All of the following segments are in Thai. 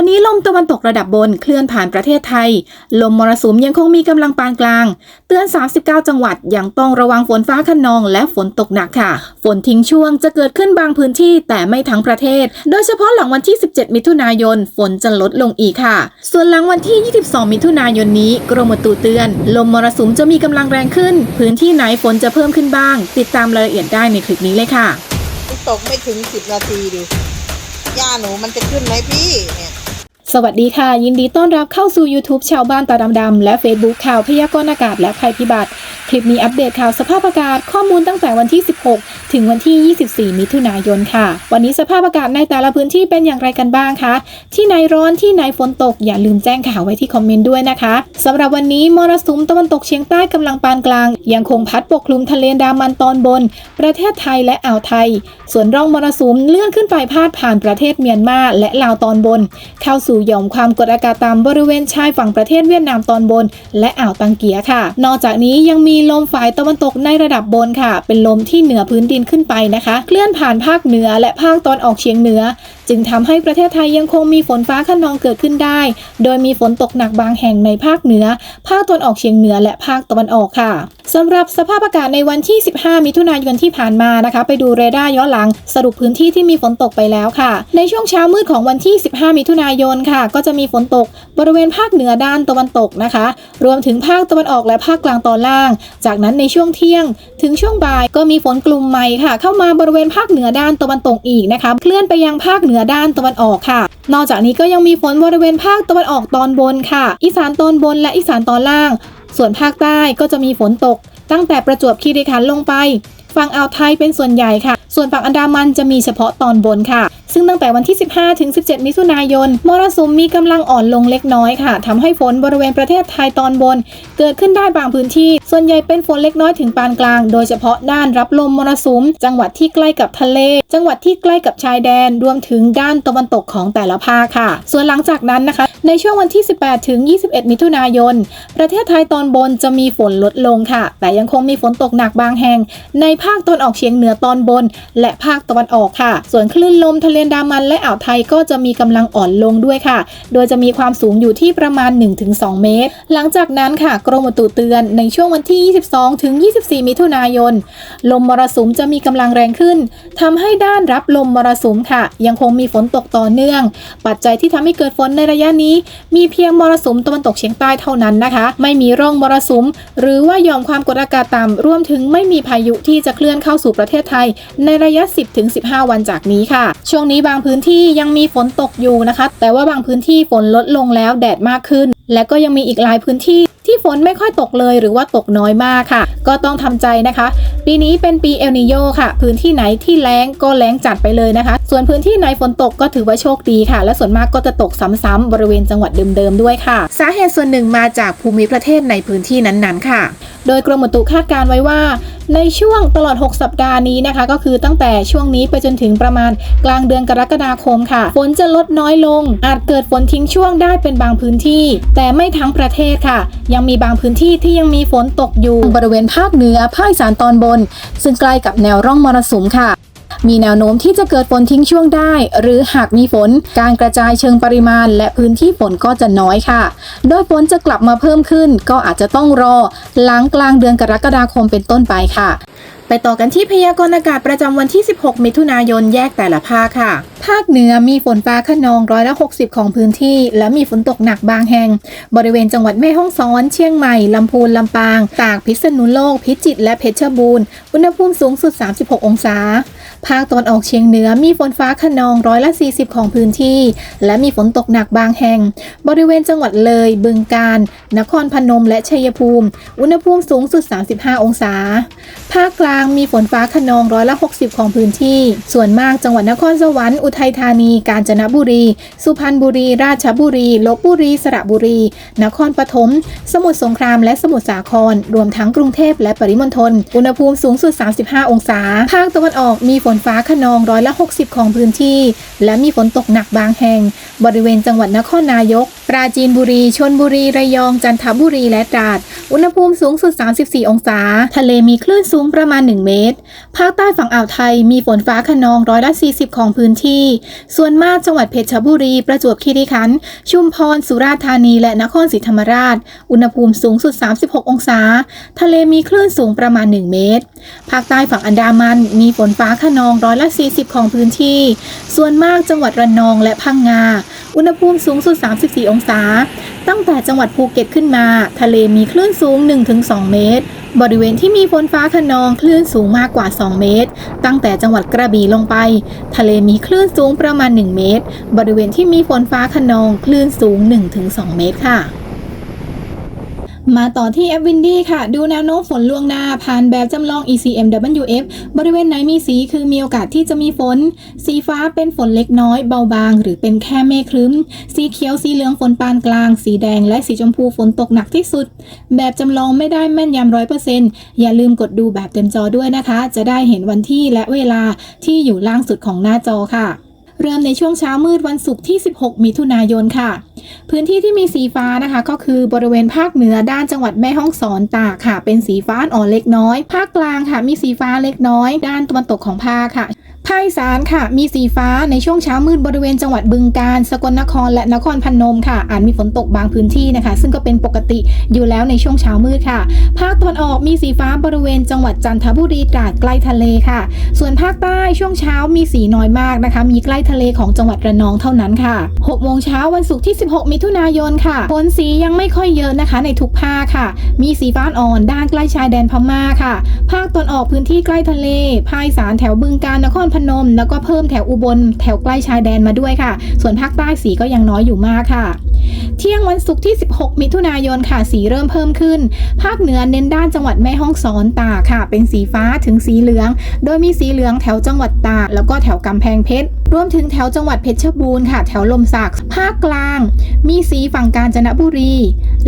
วันนี้ลมตะวันตกระดับบนเคลื่อนผ่านประเทศไทย ลมมรสุมยังคงมีกำลังปานกลาง เตือน 39 จังหวัดยังต้องระวังฝนฟ้าขนองและฝนตกหนักค่ะ ฝนทิ้งช่วงจะเกิดขึ้นบางพื้นที่แต่ไม่ทั้งประเทศ โดยเฉพาะหลังวันที่ 17 มิถุนายน ฝนจะลดลงอีกค่ะ ส่วนหลังวันที่ 22 มิถุนายนนี้ กรมตุเตือน ลมมรสุมจะมีกำลังแรงขึ้น พื้นที่ไหนฝนจะเพิ่มขึ้นบ้าง ติดตามรายละเอียดได้ในคลิปนี้เลยค่ะ ตกไม่ถึงสิบนาทีดิย่าหนูมันจะขึ้นไหมพี่เนี่ย สวัสดีค่ะ ยินดีต้อนรับเข้าสู่ YouTube ชาวบ้านตาดำๆและ Facebook ข่าวพยากรณ์อากาศและภัยพิบัติ คลิปนี้อัปเดตข่าวสภาพอากาศข้อมูลตั้งแต่วันที่ 16 ถึงวันที่ 24 มิถุนายนค่ะ วันนี้สภาพอากาศในแต่ละพื้นที่เป็นอย่างไรกันบ้างคะที่ไหนร้อนที่ไหนฝนตกอย่าลืมแจ้งข่าวไว้ที่คอมเมนต์ด้วยนะคะสำหรับวันนี้มรสุมตะวันตกเฉียงใต้กำลังปานกลาง ยังคงพัดปกคลุมทะเลดามันตอนบน ประเทศไทยและอ่าวไทย ส่วนร่องมรสุมเลื่อนขึ้นไปพาดผ่านประเทศเมียนมาและลาวตอนบน เข้าสู่หย่อมความกดอากาศต่ำบริเวณชายฝั่งประเทศเวียดนามตอนบน และอ่าวตังเกียค่ะ นอกจากนี้ยังมีลมฝ่ายตะวันตกในระดับบนค่ะ เป็นลมที่เหนือพื้นดินขึ้นไปนะคะ เคลื่อนผ่านภาคเหนือและภาคตอนออกเฉียงเหนือ จึงทำให้ประเทศไทยยังคงมีฝนฟ้าขนองเกิดขึ้นได้ โดยมีฝนตกหนักบางแห่งในภาคเหนือ ภาคตอนออกเฉียงเหนือและภาคตะวันออกค่ะสำหรับสภาพอากาศในวันที่ 15 มิถุนายนที่ผ่านมานะคะ ไปดูเรดาร์ย้อนหลัง สรุปพื้นที่ที่มีฝนตกไปแล้วค่ะ ในช่วงเช้ามืดของวันที่ 15 มิถุนายนค่ะ ก็จะมีฝนตกบริเวณภาคเหนือด้านตะวันตกนะคะ รวมถึงภาคตะวันออกและภาคกลางตอนล่าง จากนั้นในช่วงเที่ยง ถึงช่วงบ่ายก็มีฝนกลุ่มใหม่ค่ะ เข้ามาบริเวณภาคเหนือด้านตะวันตกอีกนะคะ เคลื่อนไปยังภาคเหนือด้านตะวันออกค่ะ นอกจากนี้ก็ยังมีฝนบริเวณภาคตะวันออกตอนบนค่ะ อีสานตอนบนและอีสานตอนล่าง ส่วนภาคใต้ก็จะมีฝนตก ตั้งแต่ประจวบคีรีขันธ์ลงไป ฝั่งอ่าวไทยเป็นส่วนใหญ่ค่ะ ส่วนฝั่งอันดามันจะมีเฉพาะตอนบนค่ะ ซึ่งตั้งแต่วันที่ 15 ถึง 17 มิถุนายน มรสุมมีกำลังอ่อนลงเล็กน้อยค่ะทำให้ฝนบริเวณประเทศไทยตอนบน เกิดขึ้นได้บางพื้นที่ ส่วนใหญ่เป็นฝนเล็กน้อยถึงปานกลาง โดยเฉพาะด้านรับลมมรสุม จังหวัดที่ใกล้กับทะเล จังหวัดที่ใกล้กับชายแดน รวมถึงด้านตะวันตกของแต่ละภาคค่ะ ส่วนหลังจากนั้นนะคะ ในช่วงวันที่ 18 ถึง 21 มิถุนายน ประเทศไทยตอนบนจะมีฝนลดลงค่ะ แต่ยังคงมีฝนตกหนักบางแห่ง ในภาคตะวันออกเฉียงเหนือตอนบน และภาคตะวันออกค่ะ ส่วนคลื่นลมทะเลอันดามันและอ่าวไทยก็จะมีกำลังอ่อนลงด้วยค่ะ โดยจะมีความสูงอยู่ที่ประมาณ 1-2 เมตร หลังจากนั้นค่ะ กรมอุตุเตือนในช่วงวันที่ 22 ถึง 24 มิถุนายน ลมมรสุมจะมีกำลังแรงขึ้นทำให้ด้านรับลมมรสุมค่ะ ยังคงมีฝนตกต่อเนื่อง ปัจจัยที่ทำให้เกิดฝนในระยะนี้ มีเพียงมรสุมตะวันตกเฉียงใต้เท่านั้นนะคะ ไม่มีร่องมรสุม หรือว่าย่อมความกดอากาศต่ำรวมถึงไม่มีพายุที่จะเคลื่อนเข้าสู่ประเทศไทย ในระยะ 10-15 วันจากนี้ค่ะช่วงนี้บางพื้นที่ยังมีฝนตกอยู่นะคะ แต่ว่าบางพื้นที่ฝนลดลงแล้วแดดมากขึ้น และก็ยังมีอีกหลายพื้นที่ที่ฝนไม่ค่อยตกเลยหรือว่าตกน้อยมากค่ะ ก็ต้องทำใจนะคะ ปีนี้เป็นปีเอลนิโยค่ะ พื้นที่ไหนที่แล้งก็แล้งจัดไปเลยนะคะ ส่วนพื้นที่ไหนฝนตกก็ถือว่าโชคดีค่ะ และส่วนมากก็จะตกซ้ำๆบริเวณจังหวัดเดิมๆด้วยค่ะ สาเหตุส่วนหนึ่งมาจากภูมิประเทศในพื้นที่นั้นๆค่ะ โดยกรมอุตุคาดการไว้ว่าในช่วงตลอด 6 สัปดาห์นี้นะคะ ก็คือตั้งแต่ช่วงนี้ไปจนถึงประมาณกลางเดือนกรกฎาคมค่ะ ฝนจะลดน้อยลง อาจเกิดฝนทิ้งช่วงได้เป็นบางพื้นที่แต่ไม่ทั้งประเทศค่ะ ยังมีบางพื้นที่ที่ยังมีฝนตกอยู่บริเวณภาคเหนือภาคอีสานตอนบน ซึ่งใกล้กับแนวร่องมรสุมค่ะมีแนวโน้มที่จะเกิดฝนทิ้งช่วงได้ หรือหากมีฝน การกระจายเชิงปริมาณ และพื้นที่ฝนก็จะน้อยค่ะ โดยฝนจะกลับมาเพิ่มขึ้น ก็อาจจะต้องรอหลังกลางเดือนกรกฎาคมเป็นต้นไปค่ะ ไปต่อกันที่พยากรณ์อากาศประจำวันที่ 16 มิถุนายนแยกแต่ละภาคค่ะ ภาคเหนือมีฝนฟ้าขนองร้อยละ 60 ของพื้นที่ และมีฝนตกหนักบางแห่ง บริเวณจังหวัดแม่ฮ่องสอน เชียงใหม่ ลำพูน ลำปาง ตาก พิษณุโลก พิจิตร และเพชรบูรณ์ อุณหภูมิสูงสุด 36 องศา ภาคตะวันออกเฉียงเหนือมีฝนฟ้าขนองร้อยละ 40 ของพื้นที่ และมีฝนตกหนักบางแห่ง บริเวณจังหวัดเลย บึงกาฬ นครพนม และชัยภูมิ อุณหภูมิสูงสุด 35 องศา ภาคกลางมีฝนฟ้าขนองร้อยละ 60 ของพื้นที่ ส่วนมากจังหวัดนครสวรรค์อุทัยธานี กาญจนบุรี สุพรรณบุรี ราชบุรี ลบบุรี สระบุรี นครปฐม สมุทรสงครามและสมุทรสาคร รวมทั้งกรุงเทพและปริมณฑล อุณหภูมิสูงสุด 35 องศา ภาคตะวันออกมีฝนฟ้าขนองร้อยละ 60 ของพื้นที่ และมีฝนตกหนักบางแห่ง บริเวณจังหวัดนครนายก ปราจีนบุรี ชนบุรี ระยอง จันทบุรี และตราด อุณหภูมิสูงสุด 34 องศา ทะเลมีคลื่นสูงประมาณ1 เมตร ภาคใต้ฝั่งอ่าวไทยมีฝนฟ้าขนองร้อยละ 40 ของพื้นที่ ส่วนมากจังหวัดเพชรบุรี ประจวบคีรีขันธ์ ชุมพร สุราษฎร์ธานี และนครศรีธรรมราช อุณหภูมิสูงสุด 36 องศา ทะเลมีคลื่นสูงประมาณ 1 เมตร ภาคใต้ฝั่งอันดามันมีฝนฟ้าขนองร้อยละ 40 ของพื้นที่ ส่วนมากจังหวัดระนองและพังงา อุณหภูมิสูงสุด 34 องศา ตั้งแต่จังหวัดภูเก็ตขึ้นมา ทะเลมีคลื่นสูง 1-2 เมตร บริเวณที่มีฝนฟ้าขนองคลื่นสูงมากกว่า 2 เมตร ตั้งแต่จังหวัดกระบี่ลงไป ทะเลมีคลื่นสูงประมาณ 1 เมตร บริเวณที่มีฝนฟ้าขนองคลื่นสูง 1-2 เมตรค่ะ มาต่อที่แอปวินดี้ค่ะ ดูแนวโน้มฝนล่วงหน้า ผ่านแบบจำลอง ECMWF บริเวณไหนมีสีคือมีโอกาสที่จะมีฝน สีฟ้าเป็นฝนเล็กน้อยเบาบาง หรือเป็นแค่เมฆครึ้ม สีเขียวสีเหลืองฝนปานกลาง สีแดงและสีชมพูฝนตกหนักที่สุด แบบจำลองไม่ได้แม่นยำร้อยเปอร์เซ็นต์อย่าลืมกดดูแบบเต็มจอด้วยนะคะ จะได้เห็นวันที่และเวลาที่อยู่ล่างสุดของหน้าจอค่ะ เริ่มในช่วงเช้ามืดวันศุกร์ที่ 16 มิถุนายนค่ะ พื้นที่ที่มีสีฟ้านะคะ ก็คือบริเวณภาคเหนือด้านจังหวัดแม่ฮ่องสอนตากค่ะ เป็นสีฟ้าอ่อนเล็กน้อย ภาคกลางค่ะ มีสีฟ้าเล็กน้อย ด้านตะวันตกของภาคค่ะ ภาคอีสานค่ะ มีสีฟ้าในช่วงเช้ามืดบริเวณจังหวัดบึงกาฬสกลนครและนครพนมค่ะ อาจมีฝนตกบางพื้นที่นะคะ ซึ่งก็เป็นปกติอยู่แล้วในช่วงเช้ามืดค่ะ ภาคตะวันออกมีสีฟ้าบริเวณจังหวัดจันทบุรีตราดใกล้ทะเลค่ะ ส่วนภาคใต้ช่วงเช้ามีสีน้อยมากนะคะ มีใกล้ทะเลของจังหวัดระนองเท่านั้นค่ะ6โมงเช้าวันศุกร์ที่ 16 มิถุนายนค่ะฝนสียังไม่ค่อยเยอะนะคะ ในทุกภาคค่ะ มีสีฟ้าอ่อนด้านใกล้ชายแดนพม่าค่ะ ภาคตอนออกพื้นที่ใกล้ทะเล ภาคอีสานแถวบึงกาฬนครพนม แล้วก็เพิ่มแถวอุบลแถวใกล้ชายแดนมาด้วยค่ะ ส่วนภาคใต้สีก็ยังน้อยอยู่มากค่ะ เที่ยงวันศุกร์ที่ 16 มิถุนายนค่ะ สีเริ่มเพิ่มขึ้น ภาคเหนือเน้นด้านจังหวัดแม่ฮ่องสอนตากค่ะ เป็นสีฟ้าถึงสีเหลือง โดยมีสีเหลืองแถวจังหวัดตากแล้วก็แถวกำแพงเพชร รวมถึงแถวจังหวัดเพชรบูรณ์ค่ะ แถวลมสักภาคกลาง มีสีฝั่งกาญจนบุรี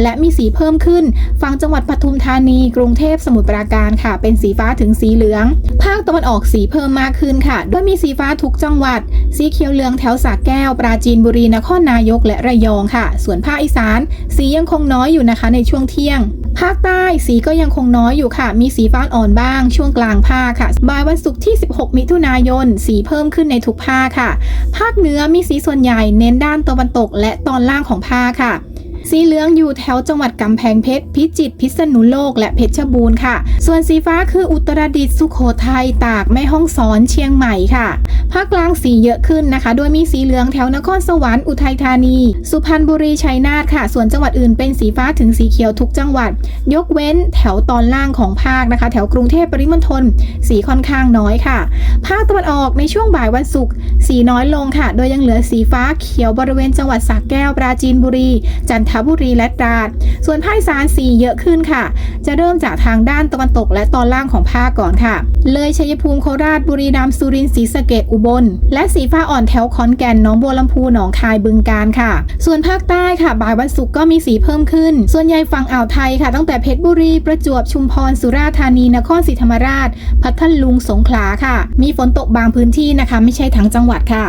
และมีสีเพิ่มขึ้น ฝั่งจังหวัดปทุมธานี กรุงเทพสมุทรปราการค่ะ เป็นสีฟ้าถึงสีเหลือง ภาคตะวันออกสีเพิ่มมากขึ้นค่ะโดยมีสีฟ้าทุกจังหวัด สีเขียวเหลืองแถวสระแก้ว ปราจีนบุรีนครนายกและระยองค่ะ ส่วนภาคอีสาน สียังคงน้อยอยู่นะคะในช่วงเที่ยงภาคใต้สีก็ยังคงน้อยอยู่ค่ะ มีสีฟ้าอ่อนบ้าง ช่วงกลางภาคค่ะ บ่ายวันศุกร์ที่ 16 มิถุนายน สีเพิ่มขึ้นในทุกภาคค่ะ ภาคเหนือมีสีส่วนใหญ่เน้นด้านตะวันตกและตอนล่างของภาคค่ะสีเหลืองอยู่แถวจังหวัดกำแพงเพชร พิจิตร พิษณุโลก และเพชรบูรณ์ค่ะ ส่วนสีฟ้าคืออุตรดิตถ์ สุโขทัย ตาก แม่ฮ่องสอน เชียงใหม่ค่ะภาคกลางสีเยอะขึ้นนะคะ โดยมีสีเหลืองแถวนครสวรรค์อุทัยธานี สุพรรณบุรีชัยนาทค่ะ ส่วนจังหวัดอื่นเป็นสีฟ้าถึงสีเขียวทุกจังหวัด ยกเว้นแถวตอนล่างของภาคนะคะ แถวกรุงเทพปริมณฑลสีค่อนข้างน้อยค่ะ ภาคตะวันออกในช่วงบ่ายวันศุกร์สีน้อยลงค่ะ โดยยังเหลือสีฟ้าเขียวบริเวณจังหวัดสระแก้วปราจีนบุรี จันทบุรีและตราด ส่วนภาคอีสานสีเยอะขึ้นค่ะ จะเริ่มจากทางด้านตะวันตกและตอนล่างของภาคก่อนค่ะ เลยชัยภูมิโคราชบุรีรัมย์สุรินทร์ศรีสะเกดอุบล และสีฟ้าอ่อนแถวขอนแก่นหนองบัวลำพูหนองคายบึงการค่ะ ส่วนภาคใต้ค่ะบ่ายวันศุกร์ก็มีสีเพิ่มขึ้น ส่วนใหญ่ฝั่งอ่าวไทยค่ะ ตั้งแต่เพชรบุรีประจวบชุมพรสุราษฎร์ธานีนครศรีธรรมราช พัทลุงสงขลาค่ะ มีฝนตกบางพื้นที่นะคะ ไม่ใช่ทั้งจังหวัดค่ะ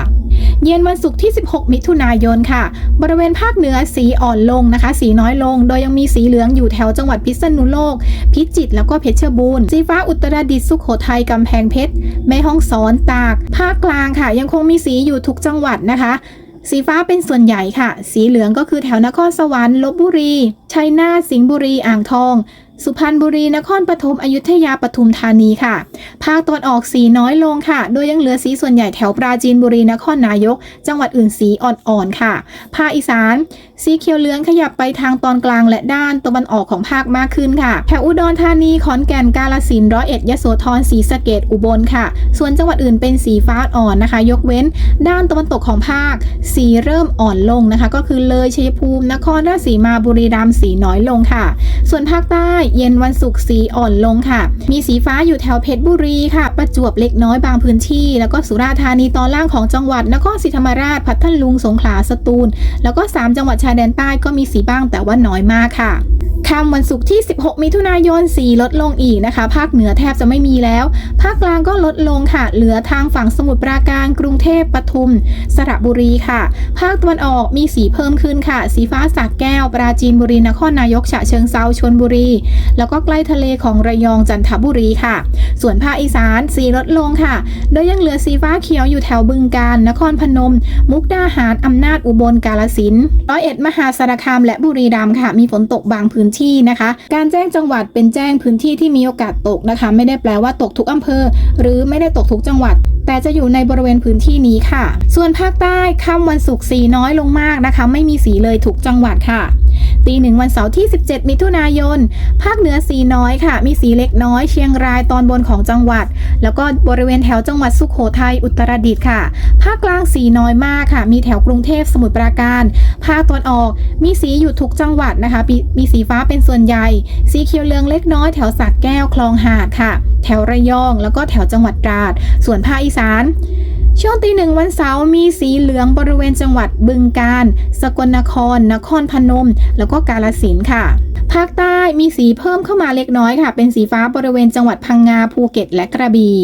เย็นวันศุกร์ที่ 16 มิถุนายนค่ะ บริเวณภาคเหนือสีอ่อนลงนะคะ สีน้อยลง โดยยังมีสีเหลืองอยู่แถวจังหวัดพิษณุโลก พิจิตรแล้วก็เพชรบูรณ์สีฟ้าอุตรดิตถ์สุโขทัยกำแพงเพชรแม่ฮ่องสอนตาก ภาคกลางค่ะ ยังคงมีสีอยู่ทุกจังหวัดนะคะสีฟ้าเป็นส่วนใหญ่ค่ะ สีเหลืองก็คือแถวนครสวรรค์ลบบุรี ชัยนาท สิงห์บุรี อ่างทอง สุพรรณบุรี นครปฐม อยุธยา ปทุมธานีค่ะ ภาคตะวันออกสีน้อยลงค่ะ โดยยังเหลือสีส่วนใหญ่แถวปราจีนบุรี นครนายก จังหวัดอื่นสีอ่อนๆค่ะ ภาคอีสาน สีเขียวเหลืองขยับไปทางตอนกลางและด้านตะวันออกของภาคมากขึ้นค่ะ แถวอุดรธานี ขอนแก่น กาฬสินร้อยเอ็ด ยโสธร ศรีสะเกดอุบลค่ะ ส่วนจังหวัดอื่นเป็นสีฟ้าอ่อนนะคะ ยกเว้น ด้านตะวันตกของภาค สีเริ่มอ่อนลงนะคะ ก็คือเลยชัยภูมิ นครราชสีมา บุรีรัมย์ สีน้อยลงค่ะ ส่วนภาคใต้เย็นวันศุกร์สีอ่อนลงค่ะ มีสีฟ้าอยู่แถวเพชรบุรีค่ะ ประจวบเล็กน้อยบางพื้นที่ แล้วก็สุราษฎร์ธานีตอนล่างของจังหวัดนครศรีธรรมราชพัทลุงสงขลาสตูล แล้วก็ 3 จังหวัดชายแดนใต้ก็มีสีบ้างแต่ว่าน้อยมากค่ะค่ำวันศุกร์ที่ 16 มิถุนายน สีลดลงอีกนะคะ ภาคเหนือแทบจะไม่มีแล้ว ภาคกลางก็ลดลงค่ะ เหลือทางฝั่งสมุทรปราการ กรุงเทพปทุม สระบุรีค่ะ ภาคตะวันออกมีสีเพิ่มขึ้นค่ะ สีฟ้าสักแก้ว ปราจีนบุรี นครนายก ฉะเชิงเซาชลบุรีแล้วก็ใกล้ทะเลของระยองจันทบุรีค่ะ ส่วนภาคอีสานสีลดลงค่ะ โดยยังเหลือสีฟ้าเขียวอยู่แถวบึงกาฬนครพนม มุกดาหารอำนาจอุบลกาลสินร้อยเอ็ดมหาสารคามและบุรีรัมย์ค่ะ มีฝนตกบางพื้นที่นะคะ การแจ้งจังหวัดเป็นแจ้งพื้นที่ที่มีโอกาสตกนะคะ ไม่ได้แปลว่าตกทุกอำเภอ หรือไม่ได้ตกทุกจังหวัด แต่จะอยู่ในบริเวณพื้นที่นี้ค่ะ ส่วนภาคใต้ค่ำวันศุกร์สีน้อยลงมากนะคะ ไม่มีสีเลยทุกจังหวัดค่ะตีหนึ่งวันเสาร์ที่ 17 มิถุนายนภาคเหนือสีน้อยค่ะ มีสีเล็กน้อยเชียงรายตอนบนของจังหวัด แล้วก็บริเวณแถวจังหวัดสุขโขทัยอุตรดิตถ์ค่ะ ภาคกลางสีน้อยมากค่ะ มีแถวกรุงเทพสมุทรปราการ ภาคตอนออก มีสีอยู่ทุกจังหวัดนะคะมีมีสีฟ้าเป็นส่วนใหญ่ สีเขียวเหลืองเล็กน้อยแถวสักแก้วคลองหาดค่ะ แถวระยองแล้วก็แถวจังหวัดตราด ส่วนภาคอีสานช่วงตีหนึ่งวันเสาร์มีสีเหลืองบริเวณจังหวัดบึงกาฬ สกลนคร นครพนม แล้วก็กาลสินธุ์ค่ะ ภาคใต้มีสีเพิ่มเข้ามาเล็กน้อยค่ะ เป็นสีฟ้าบริเวณจังหวัดพังงาภูเก็ต และกระบี่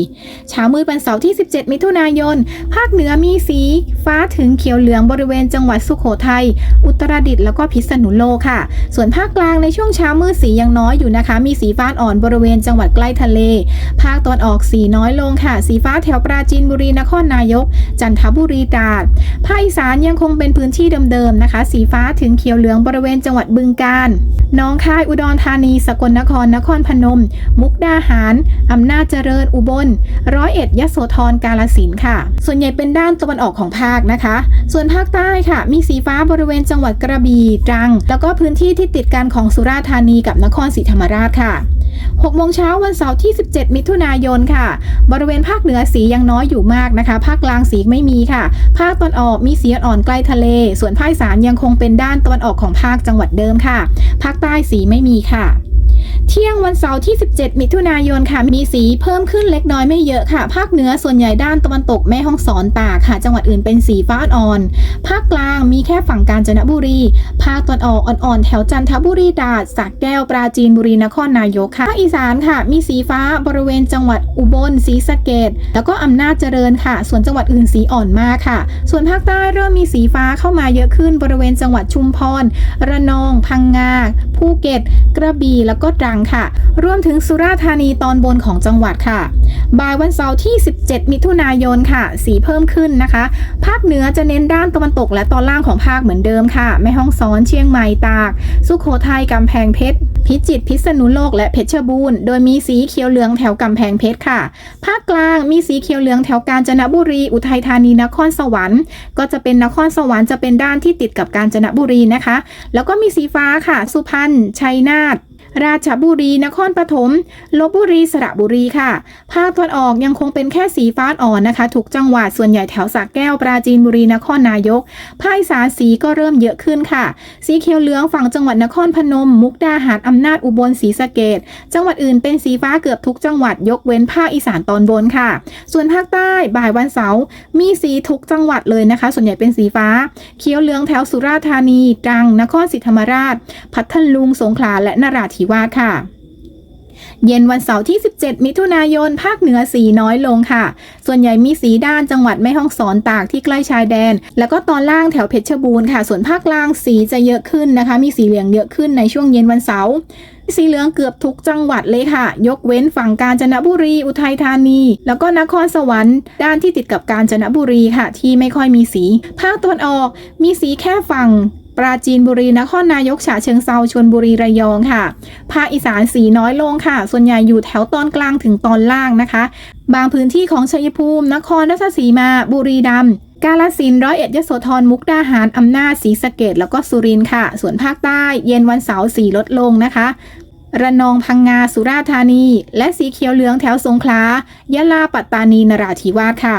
เช้ามืดวันเสาร์ที่ 17 มิถุนายน ภาคเหนือมีสีฟ้าถึงเขียวเหลืองบริเวณจังหวัดสุโขทัยอุตรดิตถ์แล้วก็พิษณุโลกค่ะ ส่วนภาคกลางในช่วงเช้ามืดสียังน้อยอยู่นะคะ มีสีฟ้าอ่อนบริเวณจังหวัดใกล้ทะเล ภาคตอนออกสีน้อยลงค่ะ สีฟ้าแถวปราจีนบุรีนครนายก จันทบุรีตราดภาคอีสานยังคงเป็นพื้นที่เดิมๆนะคะ สีฟ้าถึงเขียวเหลืองบริเวณจังหวัดบึงกาฬน้องคาย อุดรธานี สกลนคร นครพนม มุกดาหาร อำนาจเจริญ อุบล ร้อยเอ็ด ยโสธร กาลสินค่ะ ส่วนใหญ่เป็นด้านตะวันออกของภาคนะคะ ส่วนภาคใต้ค่ะ มีสีฟ้าบริเวณจังหวัดกระบี่ ตรัง แล้วก็พื้นที่ที่ติดกันของสุราษฎร์ธานีกับนครศรีธรรมราชค่ะ 6โมงเช้าวันเสาร์ที่ 17 มิถุนายนค่ะ บริเวณภาคเหนือสียังน้อยอยู่มากนะคะ ภาคกลางสีไม่มีค่ะ ภาคตอนออกมีสีอ่อนใกล้ทะเล ส่วนภาคอีสานยังคงเป็นด้านตะวันออกของภาคจังหวัดเดิมค่ะ ภาคใต้สีไม่มีค่ะ ที่ยงวันเสาร์ที่ 17 มิถุนายนค่ะ มีสีเพิ่มขึ้นเล็กน้อยไม่เยอะค่ะ ภาคเหนือส่วนใหญ่ด้านตะวันตกแม่ฮ่องสอนตากค่ะ จังหวัดอื่นเป็นสีฟ้าอ่อน ภาคกลางมีแค่ฝั่งกาญจนบุรี ภาคตะวันออกอ่อนๆ แถวจันทบุรีตราดสักแก้วปราจีนบุรีนครนายกค่ะภาคอีสานค่ะ มีสีฟ้าบริเวณจังหวัดอุบลศรีสะเกดแล้วก็อำนาจเจริญค่ะ ส่วนจังหวัดอื่นสีอ่อนมากค่ะ ส่วนภาคใต้เริ่มมีสีฟ้าเข้ามาเยอะขึ้นบริเวณจังหวัดชุมพร ระนอง พังงาภูเก็ต กระบี่แล้วก็ตรังค่ะ รวมถึงสุราษฎร์ธานีตอนบนของจังหวัดค่ะ บ่ายวันเสาร์ที่ 17 มิถุนายนค่ะ สีเพิ่มขึ้นนะคะ ภาคเหนือจะเน้นด้านตะวันตกและตอนล่างของภาคเหมือนเดิมค่ะ แม่ฮ่องสอนเชียงใหม่ตาก สุโขทัยกำแพงเพชรพิจิตรพิษณุโลกและเพชรบูรณ์โดยมีสีเขียวเหลืองแถวกำแพงเพชรค่ะ ภาคกลางมีสีเขียวเหลืองแถวกาญจนบุรี อุทัยธานีนครสวรรค์ ก็จะเป็นนครสวรรค์จะเป็นด้านที่ติดกับกาญจนบุรีนะคะ แล้วก็มีสีฟ้าค่ะ สุพรรณชัยนาท ราชบุรี นครปฐม ลบบุรี สระบุรีค่ะ ภาคตะวันออกยังคงเป็นแค่สีฟ้าอ่อนนะคะ ทุกจังหวัด ส่วนใหญ่แถวสระแก้ว ปราจีนบุรี นครนายก ภาคอีสานสีก็เริ่มเยอะขึ้นค่ะ สีเขียวเหลืองฝั่งจังหวัดนครพนม มุกดาหาร อำนาจ อุบล ศรีสะเกดจังหวัดอื่นเป็นสีฟ้าเกือบทุกจังหวัด ยกเว้นภาคอีสานตอนบนค่ะ ส่วนภาคใต้บ่ายวันเสาร์ มีสีทุกจังหวัดเลยนะคะ ส่วนใหญ่เป็นสีฟ้า เขียวเหลืองแถวสุราษฎร์ธานี ตรัง นครศรีธรรมราช พัทลุง สงขลา และนราธิวาสค่ะเย็นวันเสาร์ที่ 17 มิถุนายน ภาคเหนือสีน้อยลงค่ะ ส่วนใหญ่มีสีด้านจังหวัดแม่ฮ่องสอนตากที่ใกล้ชายแดน แล้วก็ตอนล่างแถวเพชรบูรณ์ค่ะ ส่วนภาคล่างสีจะเยอะขึ้นนะคะ มีสีเหลืองเยอะขึ้นในช่วงเย็นวันเสาร์ สีเหลืองเกือบทุกจังหวัดเลยค่ะ ยกเว้นฝั่งกาญจนบุรี อุทัยธานี แล้วก็นครสวรรค์ ด้านที่ติดกับกาญจนบุรีค่ะ ที่ไม่ค่อยมีสี ภาคตะวันออก มีสีแค่ฝั่ง ปราจีนบุรีนครนายกฉะเชิงเซาชลบุรีระยองค่ะ ภาคอีสานสีน้อยลงค่ะ ส่วนใหญ่อยู่แถวตอนกลางถึงตอนล่างนะคะ บางพื้นที่ของชัยภูมิ นครราชสีมา บุรีรัมย์กาลสินร้อยเอ็ดยโสธรมุกดาหารอำนาจศรีสะเกดแล้วก็สุรินค่ะ ส่วนภาคใต้เย็นวันเสาร์สีลดลงนะคะระนองพังงาสุราษฎร์ธานี และสีเขียวเหลืองแถวสงขลายะลาปัตตานีนราธิวาสค่ะ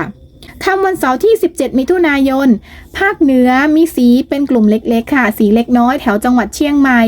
ค่ำวันเสาร์ที่ 17 มิถุนายน ภาคเหนือมีสีเป็นกลุ่มเล็กๆค่ะ สีเล็กน้อยแถวจังหวัดเชียงใหม่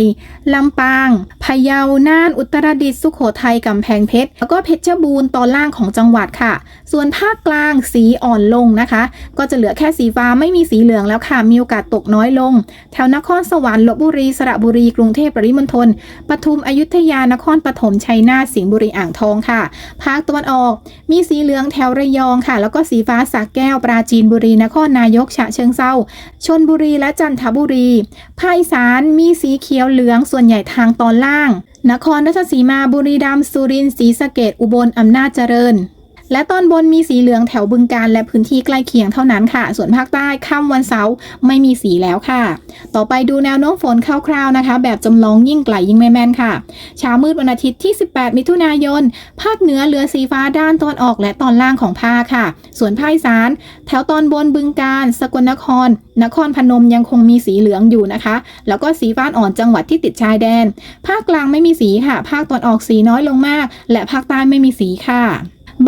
ลำปาง พะเยา น่าน อุตรดิตถ์ สุโขทัย กำแพงเพชร แล้วก็เพชรบูรณ์ตอนล่างของจังหวัดค่ะ ส่วนภาคกลางสีอ่อนลงนะคะ ก็จะเหลือแค่สีฟ้าไม่มีสีเหลืองแล้วค่ะ มีโอกาสตกน้อยลง แถวนครสวรรค์ลบบุรี สระบุรี กรุงเทพปริมณฑล ปทุม อยุธยา นครปฐม ชัยนาท สิงห์บุรี อ่างทองค่ะ ภาคตะวันออก มีสีเหลืองแถวระยองค่ะ แล้วก็สีฟ้าสระแก้ว ปราจีนบุรี นครนายก ฉะเชิงเซาชนบุรีและจันทบุรี ภาคอีสานมีสีเขียวเหลืองส่วนใหญ่ทางตอนล่าง นครราชสีมาบุรีรัมย์สุรินทร์ศรีสะเกดอุบลอำนาจเจริญ และตอนบนมีสีเหลืองแถวบึงการและพื้นที่ใกล้เคียงเท่านั้นค่ะ ส่วนภาคใต้ค่ำวันเสาร์ไม่มีสีแล้วค่ะ ต่อไปดูแนวโน้มฝนคร่าวๆนะคะ แบบจำลองยิ่งไกลยิ่งไม่แม่นค่ะเช้ามืดวันอาทิตย์ที่ 18 มิถุนายน ภาคเหนือเหลือสีฟ้าด้านตะวันออกและตอนล่างของภาคค่ะ ส่วนภาคอีสาน แถวตอนบนบึงการสกลนคร นครพนมยังคงมีสีเหลืองอยู่นะคะ แล้วก็สีฟ้าอ่อนจังหวัดที่ติดชายแดน ภาคกลางไม่มีสีค่ะ ภาคตอนออกสีน้อยลงมาก และภาคใต้ไม่มีสีค่ะ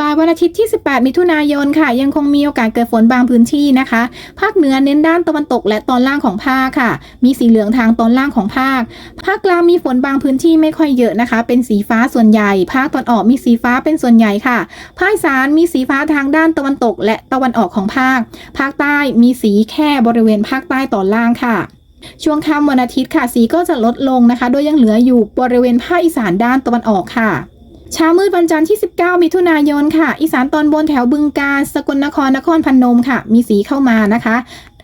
บ่ายวันอาทิตย์ที่ 18 มิถุนายนค่ะ ยังคงมีโอกาสเกิดฝนบางพื้นที่นะคะ ภาคเหนือเน้นด้านตะวันตกและตอนล่างของภาคค่ะ มีสีเหลืองทางตอนล่างของภาค ภาคกลางมีฝนบางพื้นที่ไม่ค่อยเยอะนะคะ เป็นสีฟ้าส่วนใหญ่ ภาคตอนออกมีสีฟ้าเป็นส่วนใหญ่ค่ะ ภาคอีสานมีสีฟ้าทางด้านตะวันตก และตะวันออกของภาค ภาคใต้มีสีแค่บริเวณภาคใต้ตอนล่างค่ะช่วงค่ำวันอาทิตย์ค่ะ สีก็จะลดลงนะคะ โดยยังเหลืออยู่บริเวณภาคอีสานด้านตะวันออกค่ะ เช้ามืดวันจันทร์ที่ 19 มิถุนายนค่ะ อีสานตอนบนแถวบึงกาฬสกลนครนครพนมค่ะ มีสีเข้ามานะคะ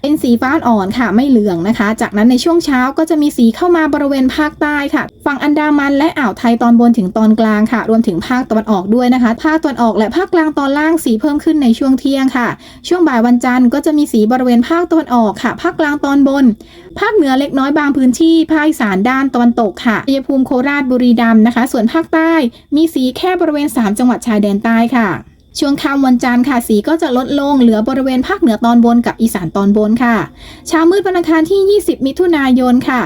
เป็นสีฟ้าอ่อนค่ะไม่เหลืองนะคะ จากนั้นในช่วงเช้าก็จะมีสีเข้ามาบริเวณภาคใต้ค่ะ ฝั่งอันดามันและอ่าวไทยตอนบนถึงตอนกลางค่ะ รวมถึงภาคตะวันออกด้วยนะคะ ภาคตะวันออกและภาคกลางตอนล่างสีเพิ่มขึ้นในช่วงเที่ยงค่ะ ช่วงบ่ายวันจันทร์ก็จะมีสีบริเวณภาคตะวันออกค่ะ ภาคกลางตอนบน ภาคเหนือเล็กน้อยบางพื้นที่ ภาคอีสานด้านตะวันตกค่ะชัยภูมิโคราชบุรีรัมย์นะคะ ส่วนภาคใต้ มีสีแค่บริเวณ 3 จังหวัดชายแดนใต้ค่ะ ช่วงค่ำวันจันทร์ค่ะสีก็จะลดลงเหลือบริเวณภาคเหนือตอนบนกับอีสานตอนบนค่ะเช้ามืดวันอังคารที่ 20 มิถุนายนค่ะ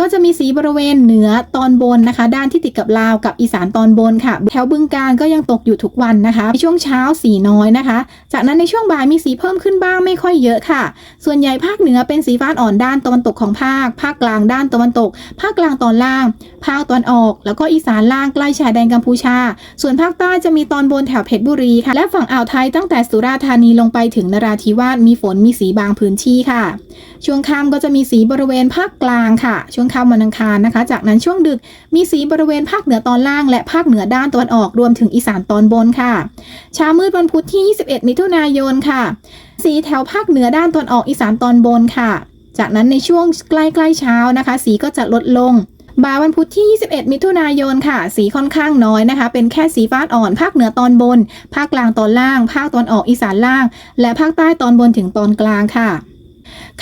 ก็จะมีสีบริเวณเหนือตอนบนนะคะ ด้านที่ติดกับลาวกับอีสานตอนบนค่ะ แถวบึงการก็ยังตกอยู่ทุกวันนะคะในช่วงเช้าสีน้อยนะคะ จากนั้นในช่วงบ่ายมีสีเพิ่มขึ้นบ้างไม่ค่อยเยอะค่ะ ส่วนใหญ่ภาคเหนือเป็นสีฟ้าอ่อนด้านตะวันตกของภาค ภาคกลางด้านตะวันตก ภาคกลางตอนล่าง ภาคตะวันออก แล้วก็อีสานล่างใกล้ชายแดนกัมพูชา ส่วนภาคใต้จะมีตอนบนแถวเพชรบุรีค่ะ และฝั่งอ่าวไทยตั้งแต่สุราษฎร์ธานีลงไปถึงนราธิวาสมีฝนมีสีบางพื้นที่ค่ะช่วงค่ำก็จะมีสีบริเวณภาคกลางค่ะ ช่วงค่ำวันอังคารนะคะ จากนั้นช่วงดึกมีสีบริเวณภาคเหนือตอนล่าง และภาคเหนือด้านตะวันออกรวมถึงอีสานตอนบนค่ะเช้ามืดวันพุธที่ 21 มิถุนายนค่ะ สีแถวภาคเหนือด้านตอนออกอีสานตอนบนค่ะ จากนั้นในช่วงใกล้ๆเช้านะคะ สีก็จะลดลงบ่ายวันพุธที่ 21 มิถุนายนค่ะ สีค่อนข้างน้อยนะคะ เป็นแค่สีฟ้าอ่อน ภาคเหนือตอนบน ภาคกลางตอนล่าง ภาคตอนออกอีสานล่าง และภาคใต้ตอนบนถึงตอนกลางค่ะ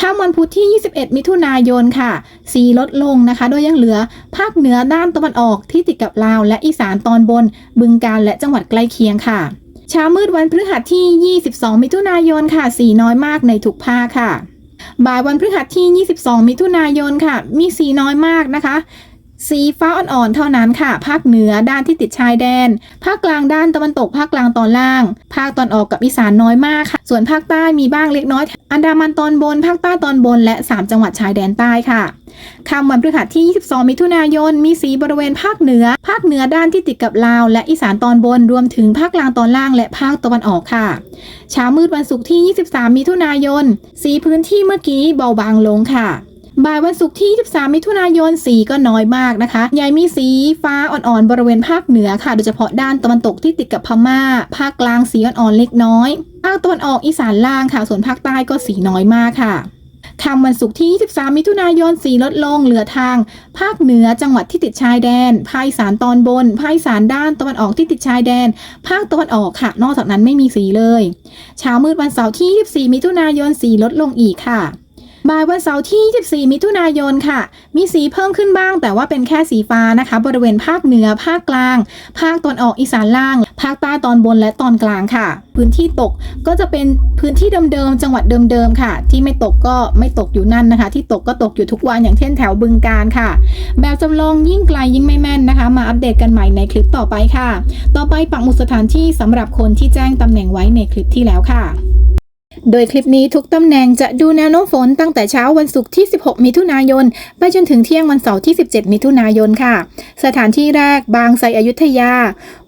ค่ำวันพุธที่ 21 มิถุนายนค่ะ สีลดลงนะคะ โดยยังเหลือภาคเหนือด้านตะวันออกที่ติดกับลาว และอีสานตอนบน บึงกาฬและจังหวัดใกล้เคียงค่ะ เช้ามืดวันพฤหัสที่ 22 มิถุนายนค่ะ สีน้อยมากในทุกภาคค่ะ บ่ายวันพฤหัสที่ 22 มิถุนายนค่ะ มีสีน้อยมากนะคะสีฟ้าอ่อนๆ เท่านั้นค่ะ ภาคเหนือด้านที่ติดชายแดน ภาคกลางด้านตะวันตก ภาคกลางตอนล่าง ภาคตอนออกกับอีสานน้อยมากค่ะ ส่วนภาคใต้มีบ้างเล็กน้อย อันดามันตอนบน ภาคใต้ตอนบน และ 3 จังหวัดชายแดนใต้ค่ะค่ำวันพฤหัสที่ 22 มิถุนายน มีสีบริเวณภาคเหนือ ภาคเหนือด้านที่ติดกับลาว และอีสานตอนบน รวมถึงภาคกลางตอนล่าง และภาคตะวันออกค่ะ เช้ามืดวันศุกร์ที่ 23 มิถุนายน สีพื้นที่เมื่อกี้เบาบางลงค่ะ บ่ายวันศุกร์ที่ 23 มิถุนายน สีก็น้อยมากนะคะใหญ่มีสีฟ้าอ่อนๆ บริเวณภาคเหนือค่ะ โดยเฉพาะด้านตะวันตกที่ติดกับพม่า ภาคกลางสีอ่อนๆ เล็กน้อย ภาคตะวันออกอีสานล่างค่ะ ส่วนภาคใต้ก็สีน้อยมากค่ะค่ำวันศุกร์ที่ 23 มิถุนายน สีลดลง เหลือทาง ภาคเหนือจังหวัดที่ติดชายแดน ภาคอีสานตอนบน ภาคอีสานด้านตะวันออกที่ติดชายแดน ภาคตะวันออกค่ะ นอกจากนั้นไม่มีสีเลย เช้ามืดวันเสาร์ที่ 24 มิถุนายน สีลดลงอีกค่ะ บ่ายวันเสาร์ที่ 24 มิถุนายนค่ะ มีสีเพิ่มขึ้นบ้าง แต่ว่าเป็นแค่สีฟ้านะคะ บริเวณภาคเหนือ ภาคกลาง ภาคตอนออกอีสานล่าง ภาคใต้ตอนบนและตอนกลางค่ะ พื้นที่ตกก็จะเป็นพื้นที่เดิมๆ จังหวัดเดิมๆ ค่ะ ที่ไม่ตกก็ไม่ตกอยู่นั่นนะคะ ที่ตกก็ตกอยู่ทุกวันอย่างเช่นแถวบึงการค่ะ แบบจำลองยิ่งไกลยิ่งไม่แม่นนะคะ มาอัปเดตกันใหม่ในคลิปต่อไปค่ะ ต่อไปปักหมุดสถานที่สำหรับคนที่แจ้งตำแหน่งไว้ในคลิปที่แล้วค่ะ โดยคลิปนี้ทุกตำแหน่งจะดูแนวโน้มฝนตั้งแต่เช้าวันศุกร์ที่ 16 มิถุนายน ไปจนถึงเที่ยงวันเสาร์ที่ 17 มิถุนายนค่ะ สถานที่แรกบางไทรอยุธยา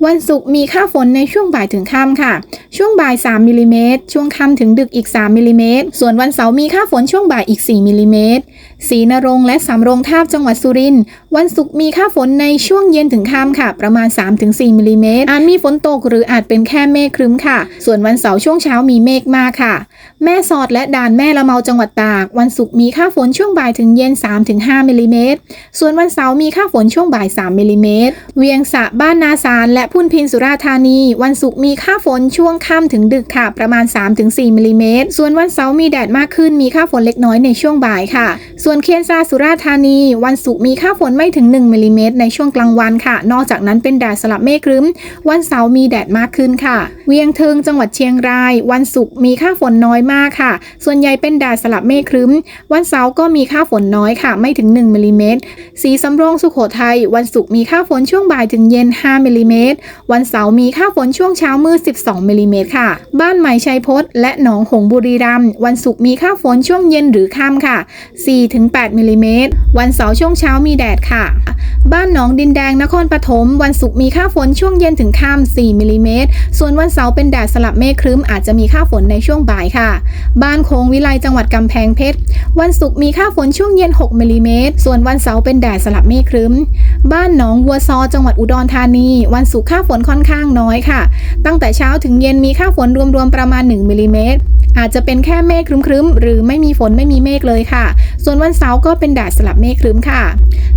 วันศุกร์มีค่าฝนในช่วงบ่ายถึงค่ำค่ะ ช่วงบ่าย 3มิลลิเมตรช่วงค่ำถึงดึกอีก 3มิลลิเมตรส่วนวันเสาร์มีค่าฝนช่วงบ่ายอีก 4มิลลิเมตรศรีนรงและสำโรงทาบจังหวัดสุรินทร์วันศุกร์มีค่าฝนในช่วงเย็นถึงค่ำค่ะ ประมาณ 3-4มิลลิเมตรอาจมีฝนตกหรืออาจเป็นแค่เมฆครึ้มค่ะ ส่วนวันเสาร์ช่วงเช้ามีเมฆมากค่ะค่ะแม่สอดและด่านแม่ละเมาจังหวัดตาก วันศุกร์มีค่าฝนช่วงบ่ายถึงเย็น 3-5มิลลิเมตร ส่วนวันเสาร์มีค่าฝนช่วงบ่าย 3มิลลิเมตร เวียงสะบ้านนาสารและพุ่นพินสุราธานี วันศุกร์มีค่าฝนช่วงค่ำถึงดึกค่ะ ประมาณ 3-4มิลลิเมตร ส่วนวันเสาร์มีแดดมากขึ้นมีค่าฝนเล็กน้อยในช่วงบ่ายค่ะ ส่วนเคียนซาสุราธานี วันศุกร์มีค่าฝนไม่ถึง1มิลลิเมตรในช่วงกลางวันค่ะ นอกจากนั้นเป็นแดดสลับเมฆครึ้ม วันเสาร์มีแดดมากขึ้นค่ะ เวียงเทิงจังหวัดเชียงราย วันศุกร์มีค่าฝนน้อยมากค่ะ ส่วนใหญ่เป็นแดดสลับเมฆครึ้ม วันเสาร์ก็มีค่าฝนน้อยค่ะ ไม่ถึง 1มิลลิเมตรสีสำโรงสุโขทัย วันศุกร์มีค่าฝนช่วงบ่ายถึงเย็น 5มิลลิเมตรวันเสาร์มีค่าฝนช่วงเช้ามืด 12มิลลิเมตรค่ะ บ้านใหม่ชัยพจน์และหนองหงส์บุรีรัมย์ วันศุกร์มีค่าฝนช่วงเย็นหรือค่ำค่ะ 4-8มิลลิเมตรวันเสาร์ช่วงเช้ามีแดดค่ะ บ้านหนองดินแดงนครปฐม วันศุกร์มีค่าฝนช่วงเย็นถึงค่ำ4มิลลิเมตรส่วนวันเสาร์เป็นแดดสลับเมฆครึ้มอาจจะมีค่าฝนในช่วงบ่ายค่ะบ้านโค้งวิไลจังหวัดกำแพงเพชร วันศุกร์มีค่าฝนช่วงเย็น 6มิลลิเมตร ส่วนวันเสาร์เป็นแดดสลับเมฆครึ้ม บ้านหนองวัวซอจังหวัดอุดรธานี วันศุกร์ค่าฝนค่อนข้างน้อยค่ะ ตั้งแต่เช้าถึงเย็นมีค่าฝนรวมๆประมาณ 1มิลลิเมตรอาจจะเป็นแค่เมฆครึ้มๆ หรือไม่มีฝนไม่มีเมฆเลยค่ะ ส่วนวันเสาร์ก็เป็นแดดสลับเมฆครึ้มค่ะ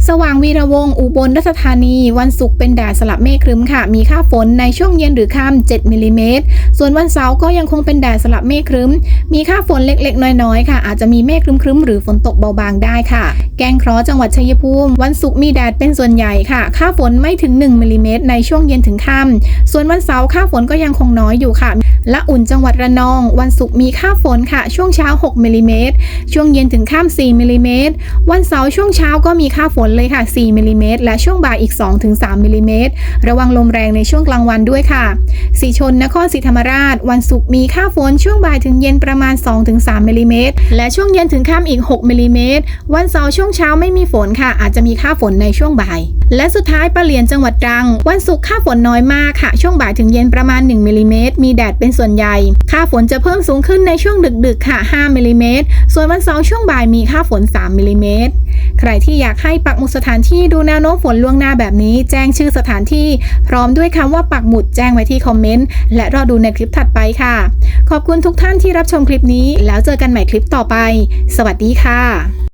สว่างวีระวงศ์อุบลราชธานี วันศุกร์เป็นแดดสลับเมฆครึ้มค่ะ มีค่าฝนในช่วงเย็นหรือค่ำ7มิลลิเมตร ส่วนวันเสาร์ก็ยังคงเป็นแดดสลับเมฆครึ้ม มีค่าฝนเล็กๆ น้อยๆ ค่ะ อาจจะมีเมฆครึ้มๆ หรือฝนตกเบาบางได้ค่ะ แกงเคราะห์จังหวัดชัยภูมิ วันศุกร์มีแดดเป็นส่วนใหญ่ค่ะ ค่าฝนไม่ถึง1มิลลิเมตรในช่วงเย็นถึงค่ำส่วนวันเสาร์ค่าฝนก็ยังคงน้อยอยู่ค่ะ ละอุ่นจังหวัดระนอง วันศุกร์มีค่าฝนค่ะ ช่วงเช้า 6มิลิเมตร ช่วงเย็นถึงค่ำ4มิลิเมตรวันเสาร์ช่วงเช้าก็มีค่าฝนเลยค่ะ 4มิลลิเมตรและช่วงบ่ายอีก 2-3มิลลิเมตรระวังลมแรงในช่วงกลางวันด้วยค่ะสีชนนครศรีธรรมราช วันศุกร์มีค่าฝนช่วงบ่ายถึงเย็นประมาณ 2-3มิลลิเมตรและช่วงเย็นถึงค่ำอีก 6มิลลิเมตรวันเสาร์ช่วงเช้าไม่มีฝนค่ะ อาจจะมีค่าฝนในช่วงบ่าย และสุดท้ายปะเหลียนจังหวัดตรัง วันศุกร์ค่าฝนน้อยมากค่ะ ช่วงบ่ายถึงเย็นประมาณ1มิลลิเมตรมีแดดเป็นส่วนใหญ่ ค่าฝนจะเพิ่มสูงขึ้นในช่วงดึกๆค่ะ5มิลลิเมตรส่วนวันเสาร์ช่วงบ่ายมีค่าฝน 3มิลลิเมตรใครที่อยากให้ปักหมุดสถานที่ดูแนวโน้มฝนล่วงหน้าแบบนี้ แจ้งชื่อสถานที่ พร้อมด้วยคำว่าปักหมุดแจ้งไว้ที่คอมเมนต์และรอดูในคลิปถัดไปค่ะ ขอบคุณทุกท่านที่รับชมคลิปนี้ แล้วเจอกันใหม่คลิปต่อไป สวัสดีค่ะ